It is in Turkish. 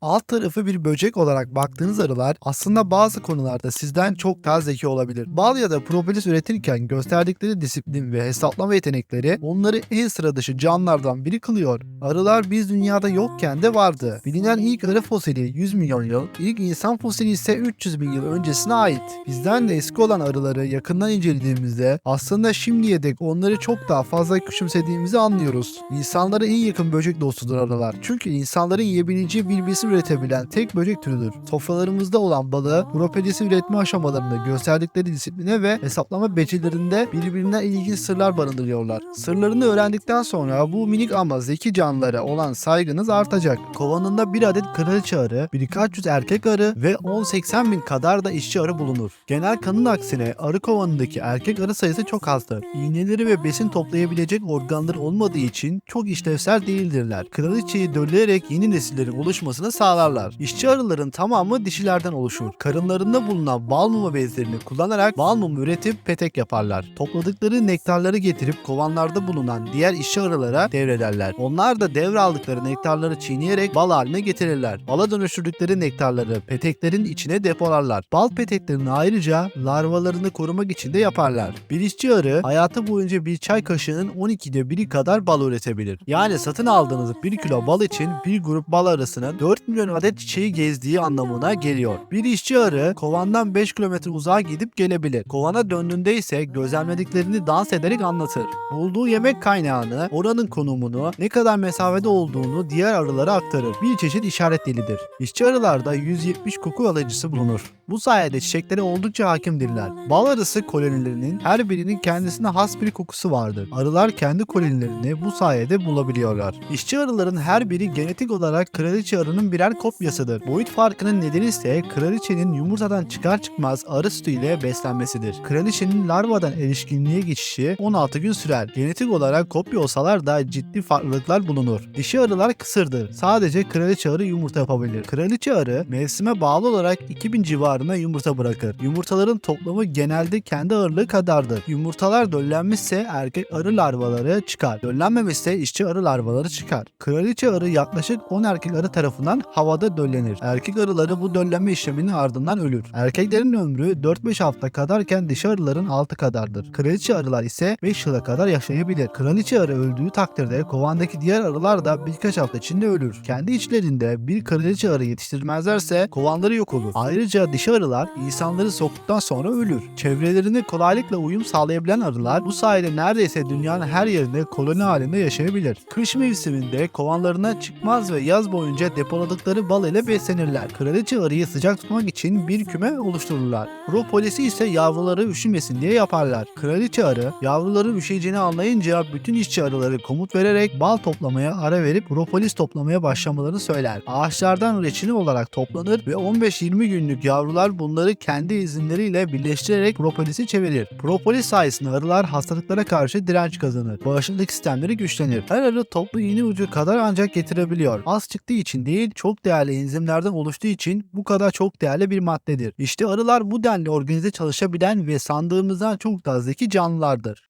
Alt tarafı bir böcek olarak baktığınız arılar aslında bazı konularda sizden çok daha zeki olabilir. Bal ya da propolis üretirken gösterdikleri disiplin ve hesaplama yetenekleri onları en sıra dışı canlılardan biri kılıyor. Arılar biz dünyada yokken de vardı. Bilinen ilk arı fosili 100 milyon yıl, ilk insan fosili ise 300 bin yıl öncesine ait. Bizden de eski olan arıları yakından incelediğimizde aslında şimdiye dek onları çok daha fazla küçümsediğimizi anlıyoruz. İnsanlara en yakın böcek dostudur arılar. Çünkü insanların yiyebileceği bir besin üretebilen tek böcek türüdür. Sofralarımızda olan balığı propelisi üretme aşamalarında gösterdikleri disipline ve hesaplama becerilerinde birbirinden ilginç sırlar barındırıyorlar. Sırlarını öğrendikten sonra bu minik ama zeki canlılara olan saygınız artacak. Kovanında bir adet kraliçe arı, birkaç yüz erkek arı ve 10-80 bin kadar da işçi arı bulunur. Genel kanın aksine arı kovanındaki erkek arı sayısı çok azdır. İğneleri ve besin toplayabilecek organları olmadığı için çok işlevsel değildirler. Kraliçeyi dölleyerek yeni nesillerin oluşmasını sağlarlar. İşçi arıların tamamı dişilerden oluşur. Karınlarında bulunan bal mumu bezlerini kullanarak bal mumu üretip petek yaparlar. Topladıkları nektarları getirip kovanlarda bulunan diğer işçi arılara devrederler. Onlar da devraldıkları nektarları çiğneyerek bal haline getirirler. Bala dönüştürdükleri nektarları peteklerin içine depolarlar. Bal peteklerini ayrıca larvalarını korumak için de yaparlar. Bir işçi arı hayatı boyunca bir çay kaşığının 12'de biri kadar bal üretebilir. Yani satın aldığınız 1 kilo bal için bir grup bal arısının 4 milyon adet çiçeği gezdiği anlamına geliyor. Bir işçi arı kovandan 5 kilometre uzağa gidip gelebilir. Kovana döndüğünde ise gözlemlediklerini dans ederek anlatır. Bulduğu yemek kaynağını, oranın konumunu, ne kadar mesafede olduğunu diğer arılara aktarır. Bir çeşit işaret dilidir. İşçi arılarda 170 koku alıcısı bulunur. Bu sayede çiçeklere oldukça hakimdirler. Bal arısı kolonilerinin her birinin kendisine has bir kokusu vardır. Arılar kendi kolonilerini bu sayede bulabiliyorlar. İşçi arıların her biri genetik olarak kraliçe arının birer kopyasıdır. Boyut farkının nedeni ise kraliçenin yumurtadan çıkar çıkmaz arı sütü ile beslenmesidir. Kraliçenin larvadan erişkinliğe geçişi 16 gün sürer. Genetik olarak kopya olsalar da ciddi farklılıklar bulunur. Dişi arılar kısırdır. Sadece kraliçe arı yumurta yapabilir. Kraliçe arı mevsime bağlı olarak 2000 civarına yumurta bırakır. Yumurtaların toplamı genelde kendi ağırlığı kadardır. Yumurtalar döllenmişse erkek arı larvaları çıkar. Döllenmemişse işçi arı larvaları çıkar. Kraliçe arı yaklaşık 10 erkek arı tarafından havada döllenir. Erkek arıları bu döllenme işleminin ardından ölür. Erkeklerin ömrü 4-5 hafta kadarken dişi arıların 6 kadardır. Kraliçe arılar ise 5 yıla kadar yaşayabilir. Kraliçe arı öldüğü takdirde kovandaki diğer arılar da birkaç hafta içinde ölür. Kendi içlerinde bir kraliçe arı yetiştirmezlerse kovanları yok olur. Ayrıca dişi arılar insanları soktuktan sonra ölür. Çevrelerine kolaylıkla uyum sağlayabilen arılar bu sayede neredeyse dünyanın her yerinde koloni halinde yaşayabilir. Kış mevsiminde kovanlarına çıkmaz ve yaz boyunca depoladıkları bal ile beslenirler. Kraliçe arıyı sıcak tutmak için bir küme oluştururlar. Propolis'i ise yavruları üşümesin diye yaparlar. Kraliçe arı yavruların üşüyeceğini anlayınca bütün işçi arıları komut vererek bal toplamaya ara verip propolis toplamaya başlamalarını söyler. Ağaçlardan reçine olarak toplanır ve 15-20 günlük yavrular bunları kendi izinleriyle birleştirerek propolisi çevirir. Propolis sayesinde arılar hastalıklara karşı direnç kazanır. Bağışıklık sistemleri güçlenir. Her arı toplu iğne ucu kadar ancak getirebiliyor. Az çıktığı için değil, çok değerli enzimlerden oluştuğu için bu kadar çok değerli bir maddedir. İşte arılar bu denli organize çalışabilen ve sandığımızdan çok daha zeki canlılardır.